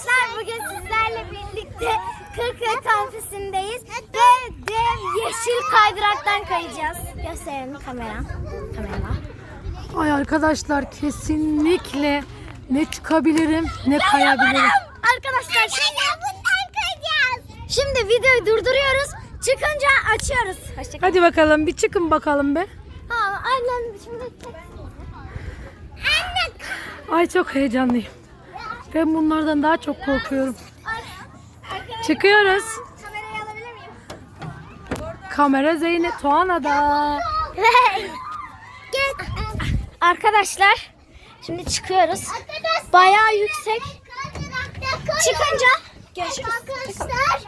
Arkadaşlar bugün sizlerle birlikte Kırklareli kampüsündeyiz ve dev yeşil kaydıraktan kayacağız. Gösterelim kamera. Kamera. Ay arkadaşlar kesinlikle ne çıkabilirim ne kayabilirim. Arkadaşlar şimdi bundan kayacağız. Şimdi videoyu durduruyoruz. Çıkınca açıyoruz. Hoşçakalın. Hadi bakalım bir çıkın bakalım be. Ha, annem şimdi Anne. Ay çok heyecanlıyım. Ben bunlardan daha çok korkuyorum. Çıkıyoruz. Kamerayı alabilir miyim? Kamera Zeynep Tuana'da. Gel. Arkadaşlar şimdi çıkıyoruz. Bayağı yüksek. Çıkınca görüşürüz. Arkadaşlar.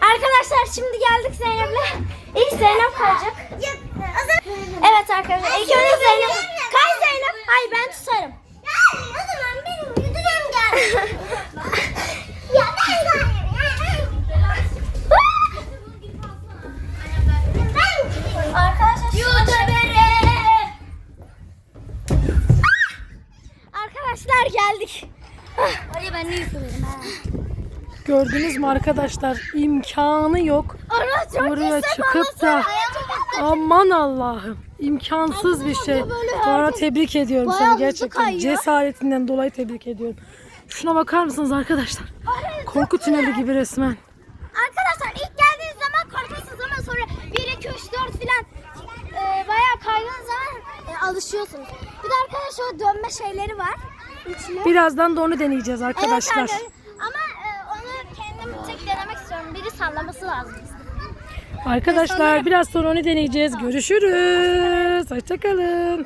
Arkadaşlar şimdi geldik Zeynep'le. İlk Zeynep kayacak. Evet arkadaşlar. İlk önce Arkadaşlar geldik. Oraya ben ne yıkılıyorum ha. Gördünüz mü arkadaşlar imkanı yok. Orası çok yüksek çıkıp da aman Allah'ım imkansız bir şey. Tuana tebrik ediyorum Bayağı seni hızlı gerçekten kayıyor. cesaretinden dolayı tebrik ediyorum. Şuna bakar mısınız arkadaşlar? Korku tüneli gibi resmen. Arkadaşlar ilk geldiğiniz zaman korkuyorsunuz ama sonra 1, 2, 3, 4 filan e, bayağı kaydığınız zaman e, alışıyorsunuz. Bir de arkadaşlar dönme şeyleri var. Üçlü. Birazdan da onu deneyeceğiz arkadaşlar. Evet, arkadaşlar. ama e, onu kendim tek denemek istiyorum. Biri sallaması lazım. Arkadaşlar biraz sonra onu deneyeceğiz. Görüşürüz. Hoşçakalın.